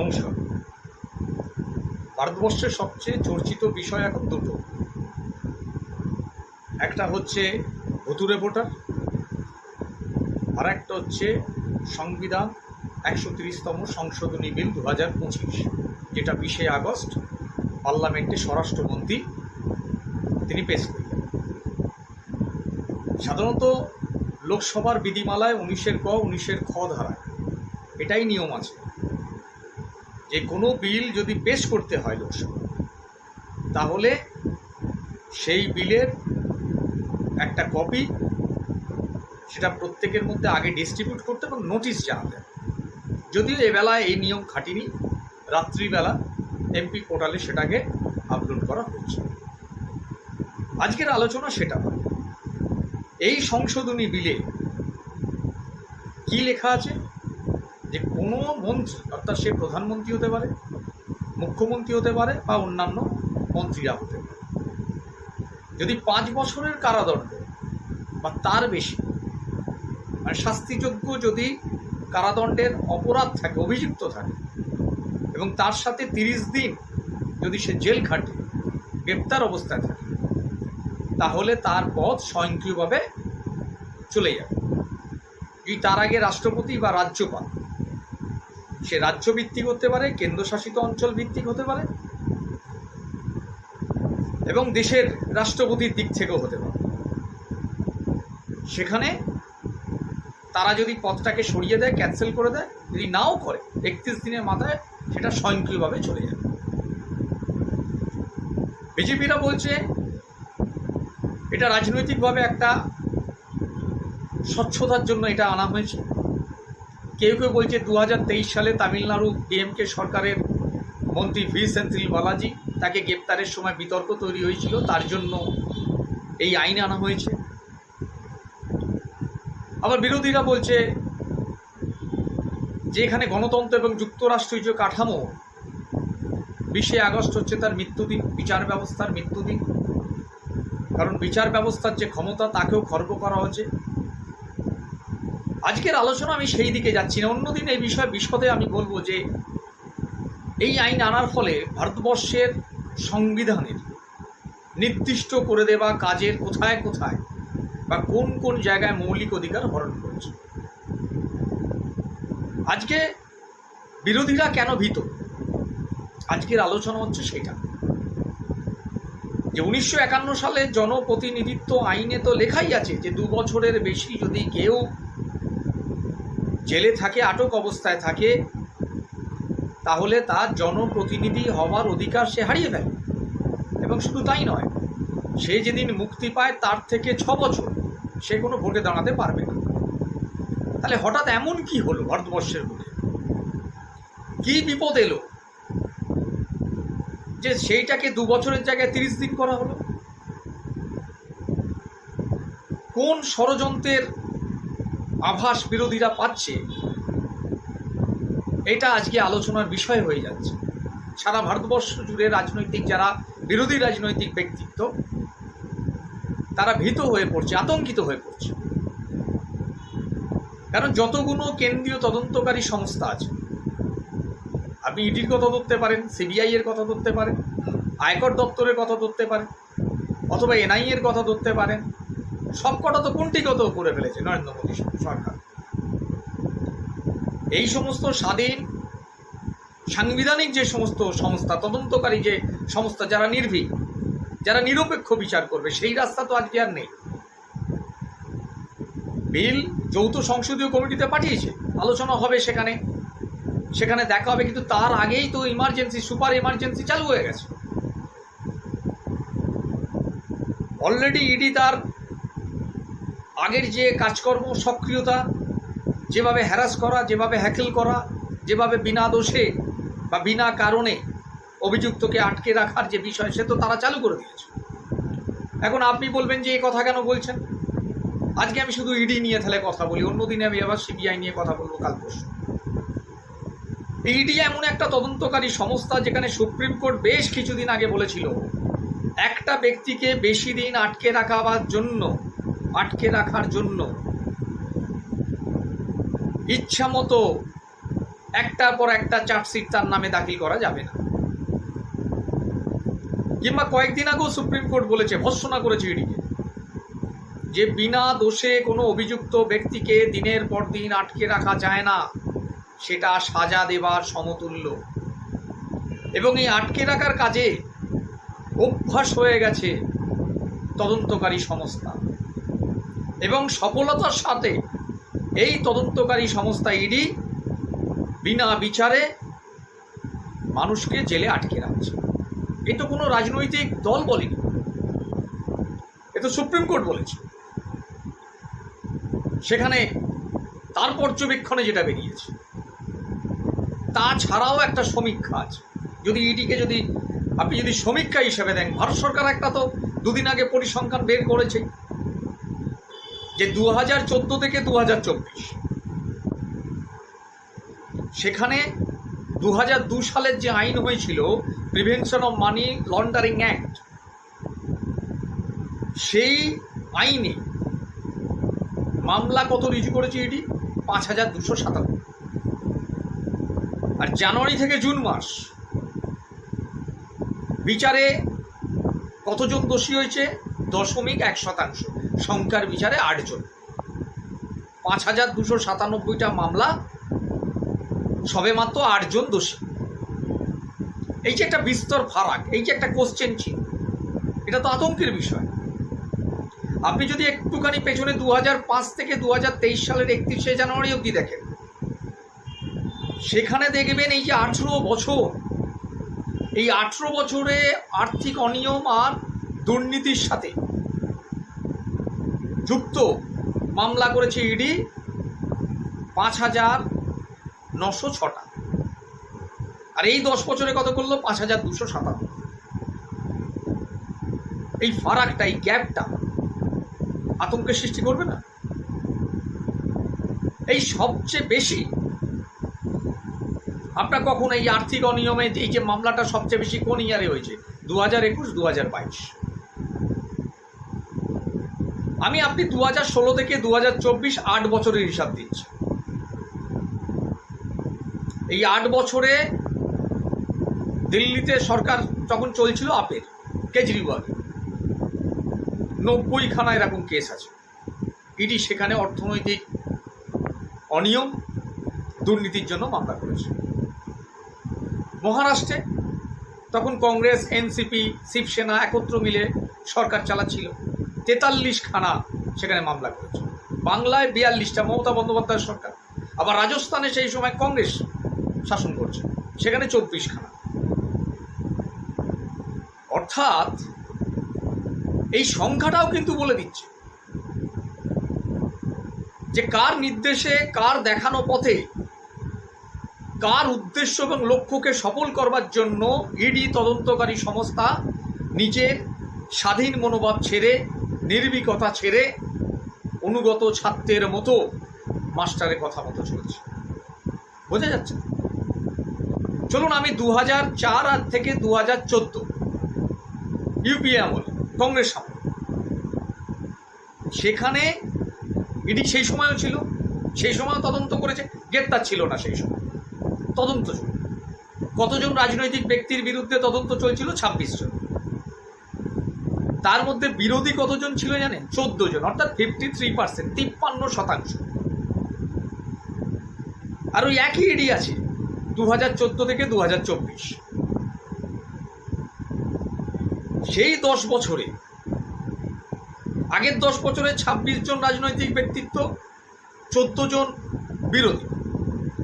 নমস্কার ভারতবর্ষের সবচেয়ে চর্চিত বিষয় এখন দুটো। একটা হচ্ছে ভুতুরে ভোটার আর একটা হচ্ছে সংবিধান একশো তিরিশতম সংশোধনী বিল দু হাজার পঁচিশ, যেটা বিশে আগস্ট পার্লামেন্টে স্বরাষ্ট্রমন্ত্রী তিনি পেশ করলেন। সাধারণত লোকসভার বিধিমালায় উনিশের ক, উনিশের খ ধারায় এটাই নিয়ম আছে। যে কোনো বিল যদি পেশ করতে হয় লোকসভা, তাহলে সেই বিলের একটা কপি সেটা প্রত্যেকের মধ্যে আগে ডিস্ট্রিবিউট করতে এবং নোটিশ জানাতে যদিও এবেলায় এই নিয়ম খাটিনি, রাত্রিবেলা এমপি পোর্টালে সেটাকে আপলোড করা হচ্ছে। আজকের আলোচনা সেটা। এই সংশোধনী বিলে কি লেখা আছে? যে কোনো মন্ত্রী, অর্থাৎ সে প্রধানমন্ত্রী হতে পারে, মুখ্যমন্ত্রী হতে পারে বা অন্যান্য মন্ত্রীরা হতে পারে। যদি পাঁচ বছরের কারাদণ্ড বা তার বেশি মানে শাস্তিযোগ্য যদি কারাদণ্ডের অপরাধ থাকে, অভিযুক্ত থাকে, এবং তার সাথে তিরিশ দিন যদি সে জেল খাটে, গ্রেপ্তার অবস্থায় থাকে, তাহলে তার পদ স্বয়ংক্রিয়ভাবে চলে যাবে। যদি তার আগে রাষ্ট্রপতি বা রাজ্যপাল সে রাজ্য ভিত্তিক হতে পারে, কেন্দ্রশাসিত অঞ্চল ভিত্তিক হতে পারে, এবং দেশের রাষ্ট্রপতির দিক থেকেও হতে পারে। সেখানে তারা যদি পথটাকে সরিয়ে দেয় ক্যান্সেল করে দেয়, যদি নাও করে, একত্রিশ দিনের মাথায় সেটা স্বয়ংক্রিয়ভাবে চলে যাবে বিজেপিরা বলছে, এটা রাজনৈতিকভাবে একটা স্বচ্ছতার জন্য এটা আনা হয়েছে। কেউ কেউ বলছে দু হাজার তেইশ সালে তামিলনাড়ু ডিএমকে সরকারের মন্ত্রী ভি সেন্থিল বালাজি তাকে গ্রেপ্তারের সময় বিতর্ক তৈরি হয়েছিল, তার জন্য এই আইন আনা হয়েছে। আবার বিরোধীরা বলছে যে এখানে গণতন্ত্র এবং যুক্তরাষ্ট্রীয় কাঠামো, বিশে আগস্ট হচ্ছে তার মৃত্যুদিন, বিচার ব্যবস্থার মৃত্যুদিন। কারণ বিচার ব্যবস্থার যে ক্ষমতা, তাকেও খর্ব করা হচ্ছে আজকের আলোচনা আমি সেই দিকে যাচ্ছি না। অন্যদিন এই বিষয়ে বিশদে আমি বলব যে এই আইন আনার ফলে ভারতবর্ষের সংবিধানের নির্দিষ্ট করে দেওয়া কাজের কোথায় কোথায় বা কোন কোন জায়গায় মৌলিক অধিকার হরণ করেছে। আজকে বিরোধীরা কেন ভীত? আজকের আলোচনা হচ্ছে সেটা। যে উনিশশো একান্ন সালে জনপ্রতিনিধিত্ব আইনে তো লেখাই আছে যে দু বছরের বেশি যদি কেউ জেলে থাকে, আটক অবস্থায় থাকে, তাহলে তার জনপ্রতিনিধি হওয়ার অধিকার সে হারিয়ে ফেলে। এবং শুধু তাই নয়, সে যেদিন মুক্তি পায় তার থেকে ছ বছর সে কোনো ভোটে দাঁড়াতে পারবে না। তাহলে হঠাৎ এমন কি হলো ভারতবর্ষের মধ্যে? কি বিপদ এলো? যে সেইটাকে দু বছরের জায়গায় তিরিশ দিন করা হলো? কোন ষড়যন্ত্রের আভাস বিরোধীরা পাচ্ছে। এটা আজকে আলোচনার বিষয় হয়ে যাচ্ছে। সারা ভারতবর্ষ জুড়ে রাজনৈতিক যারা বিরোধী রাজনৈতিক ব্যক্তিত্ব, তারা ভীত হয়ে পড়ছে, আতঙ্কিত হয়ে পড়ছে। কারণ যতগুলো কেন্দ্রীয় তদন্তকারী সংস্থা আছে, আপনি ইডির কথা ধরতে পারেন, সিবিআই এর কথা ধরতে পারেন, আয়কর দপ্তরের কথা ধরতে পারেন, অথবা এনআই এর কথা ধরতে পারেন সবকটা তো কুণ্ঠিগত করে ফেলেছে নরেন্দ্র মোদী সরকার। এই সমস্ত স্বাধীন সাংবিধানিক যে সমস্ত সংস্থা, তদন্তকারী যে সংস্থা যারা নির্ভীক, যারা নিরপেক্ষ বিচার করবে, সেই রাস্তা তো আজকে আর নেই। বিল যৌথ সংসদীয় কমিটিতে পাঠিয়েছে, আলোচনা হবে সেখানে। সেখানে দেখা হবে, কিন্তু তার আগেই তো ইমার্জেন্সি সুপার ইমার্জেন্সি চালু হয়ে গেছে। অলরেডি ইডি তার আগের যে কাজকর্ম, সক্রিয়তা, যেভাবে হ্যারাস করা, যেভাবে হ্যাকেল করা, যেভাবে বিনা দোষে বা বিনা কারণে অভিযুক্তকে আটকে রাখার যে বিষয়, সে তো তারা চালু করে দিয়েছে। এখন আপনি বলবেন যে এই কথা কেন বলছেন? আজকে আমি শুধু ইডি নিয়ে তাহলে কথা বলি, অন্যদিনে আমি আবার সিবিআই নিয়ে কথা বলব কাল পরশু। ইডি এমন একটা তদন্তকারী সংস্থা যেখানে সুপ্রিম কোর্ট বেশ কিছুদিন আগে বলেছিল, একটা ব্যক্তিকে বেশি দিন আটকে রাখাবার জন্য আটকে রাখার জন্য ইচ্ছা মতো একটার পর একটা চার্জশিট তার নামে দাখিল করা যাবে না। কিংবা কয়েকদিন আগেও সুপ্রিম কোর্ট বলেছে, ভৎসনা করেছে ইডিকে যে বিনা দোষে কোনো অভিযুক্ত ব্যক্তিকে দিনের পর দিন আটকে রাখা যায় না, সেটা সাজা দেবার সমতুল্য। এবং এই আটকে রাখার কাজে অভ্যাস হয়ে গেছে তদন্তকারী সংস্থা। এবং সফলতার সাথে এই তদন্তকারী সংস্থা ইডি বিনা বিচারে মানুষকে জেলে আটকে রাখছে। এ তো কোনো রাজনৈতিক দল বলেনি। এ তো সুপ্রিম কোর্ট বলেছে। সেখানে তার পর্যবেক্ষণে যেটা বেরিয়েছে, তাছাড়াও একটা সমীক্ষা আছে। যদি ইডিকে যদি, আপনি যদি সমীক্ষা হিসেবে দেন, ভারত সরকার একটা তো দুদিন আগে পরিসংখ্যান বের করেছে। যে দু হাজার চোদ্দ থেকে দু হাজার চব্বিশ। সেখানে দু হাজার দু সালের যে আইন হয়েছিল prevention of money laundering act সেই আইনে মামলা কত রিজু করেছে ইডি? পাঁচ হাজার দুশো সাতান্ন। আর জানুয়ারি থেকে জুন মাস, বিচারে কতজন দোষী হয়েছে? দশমিক এক শতাংশ। সংখ্যার বিচারে আটজন। পাঁচ হাজার দুশো সাতানব্বইটা মামলা সবেমাত্র আটজন দোষী। এই যে একটা বিস্তর ফারাক, এই যে একটা কোশ্চেন ছিল এটা তো আতঙ্কের বিষয়। আপনি যদি একটুখানি পেছনে দু পাঁচ থেকে দু হাজার তেইশ সালের একত্রিশে জানুয়ারি অবধি দেখেন, সেখানে দেখবেন এই যে আঠেরো বছর, এই আঠেরো বছরে আর্থিক অনিয়ম আর দুর্নীতির সাথে যুক্ত মামলা করেছে ইডি পাঁচ হাজার নশো ছটা। আর এই দশ বছরে কত করল? পাঁচ হাজার দুশো সাতান্ন। এই ফারাকটা, এই গ্যাপটা আতঙ্কের সৃষ্টি করবে না? এই সবচেয়ে বেশি আপনার কখন এই আর্থিক অনিয়মে এই যে মামলাটা সবচেয়ে বেশি কোন ইয়ারে হয়েছে? দু হাজার একুশ, দু হাজার বাইশ। আমি আপনি দু হাজার ষোলো থেকে দু হাজার চব্বিশ আট বছরের হিসাব দিচ্ছি। এই আট বছরে দিল্লিতে সরকার যখন চলছিল আপের, কেজরিওয়াল নব্বই খানা এরকম কেস আছে। ইডি সেখানে অর্থনৈতিক অনিয়ম, দুর্নীতির জন্য মামলা করেছে। মহারাষ্ট্রে তখন কংগ্রেস, এনসিপি, শিবসেনা একত্র মিলে সরকার চালাচ্ছিল। তেতাল্লিশ খানা সেখানে মামলা করেছে। বাংলায় বিয়াল্লিশটা মমতা বন্দ্যোপাধ্যায়ের সরকার। আবার রাজস্থানে সেই সময় কংগ্রেস শাসন করছে। সেখানে চব্বিশ খানা। অর্থাৎ এই সংখ্যাটাও কিন্তু বলে দিচ্ছে। যে কার নির্দেশে, কার দেখানো পথে, কার উদ্দেশ্য এবং লক্ষ্যকে সফল করবার জন্য ইডি তদন্তকারী সংস্থা নিজের স্বাধীন মনোভাব ছেড়ে নির্ভীকতা ছেড়ে অনুগত ছাত্রের মতো মাস্টারের কথা মতো চলছে। বোঝা যাচ্ছে? চলুন আমি দু হাজার চার আর থেকে দু হাজার চোদ্দ ইউপিএ আমল, কংগ্রেস আমল। সেখানে ইডি সেই সময়ও ছিল, সেই সময় তদন্ত করেছে, গ্রেপ্তার ছিল না সেই সময়। তদন্ত ছিল কতজন রাজনৈতিক ব্যক্তির বিরুদ্ধে তদন্ত চলছিল? ছাব্বিশ জন। তার মধ্যে বিরোধী কতজন ছিল জানেন? চোদ্দ জন, অর্থাৎ ফিফটি থ্রি পার্সেন্ট তিপ্পান্ন শতাংশ। আর ওই একই ইডি আছে দু হাজার চোদ্দ থেকে দু হাজার চব্বিশ। সেই দশ বছরে, আগের দশ বছরে ছাব্বিশ জন রাজনৈতিক ব্যক্তিত্ব, চোদ্দ জন বিরোধী।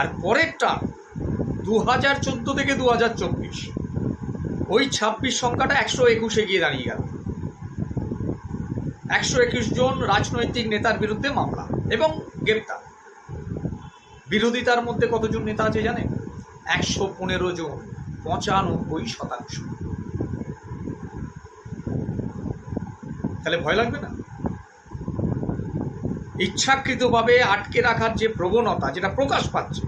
আর পরেরটা দু হাজার চোদ্দ থেকে দু হাজার চব্বিশ। ওই ছাব্বিশ সংখ্যাটা একশো একুশে গিয়ে দাঁড়িয়ে গেল। একশো একুশ জন রাজনৈতিক নেতার বিরুদ্ধে মামলা এবং গ্রেপ্তার। বিরোধিতার মধ্যে কতজন নেতা আছে জানেন? একশো পনেরো জন, পঁচানব্বই শতাংশ। তাহলে ভয় লাগবে না? ইচ্ছাকৃতভাবে আটকে রাখার যে প্রবণতা যেটা প্রকাশ পাচ্ছে,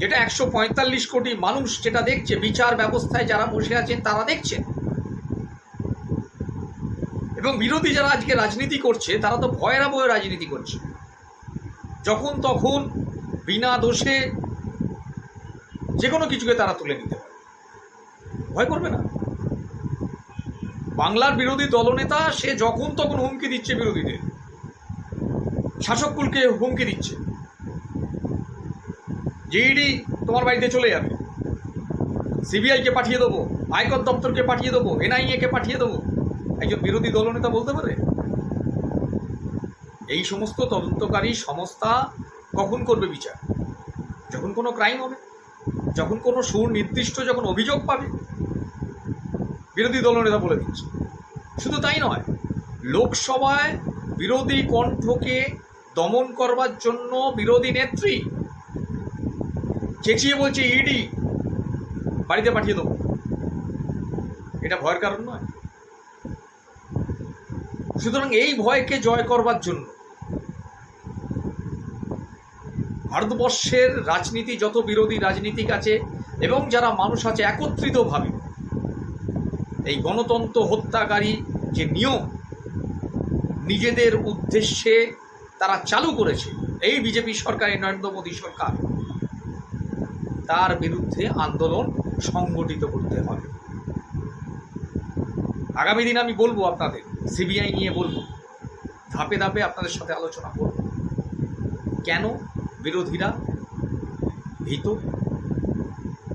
যেটা একশো পঁয়তাল্লিশ কোটি মানুষ যেটা দেখছে, বিচার ব্যবস্থায় যারা বসে আছেন তারা দেখছেন। এবং বিরোধী যারা আজকে রাজনীতি করছে, তারা তো ভয়েরা ভয়ে রাজনীতি করছে। যখন তখন বিনা দোষে যে কোনো কিছুকে তারা তুলে নিতে পারে। ভয় করবে না। বাংলার বিরোধী দলনেতা, সে যখন তখন হুমকি দিচ্ছে বিরোধীদের। শাসককুলকে হুমকি দিচ্ছে। যে ইডি তোমার বাড়িতে চলে যাবে। সিবিআইকে পাঠিয়ে দেবো, আয়কর দপ্তরকে পাঠিয়ে দেবো এনআইএ কে পাঠিয়ে দেবো। একজন বিরোধী দলনেতা বলতে পারে? এই সমস্ত তদন্তকারী সংস্থা কখন করবে বিচার? যখন কোনো ক্রাইম হবে, যখন কোনো সুনির্দিষ্ট যখন অভিযোগ পাবে, বিরোধী দলনেতা বলে দিচ্ছে। শুধু তাই নয়, লোকসভায় বিরোধী কণ্ঠকে দমন করবার জন্য বিরোধী নেত্রী চেঁচিয়ে বলছে, ইডি বাড়িতে পাঠিয়ে দেবো। এটা ভয়ের কারণ নয়। সুতরাং এই ভয়কে জয় করবার জন্য ভারতবর্ষের রাজনীতি যত বিরোধী রাজনীতিক আছে এবং যারা মানুষ আছে একত্রিতভাবে, এই গণতন্ত্র হত্যাকারী যে নিয়ম নিজেদের উদ্দেশ্যে তারা চালু করেছে, এই বিজেপি সরকার, এই নরেন্দ্র মোদী সরকার, তার বিরুদ্ধে আন্দোলন সংগঠিত করতে হবে। আগামী দিন আমি বলব আপনাদের সিবিআই নিয়ে বলব ধাপে ধাপে আপনাদের সাথে আলোচনা করব। কেন বিরোধীরা ভীত?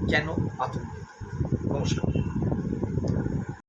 কেন নমস্কার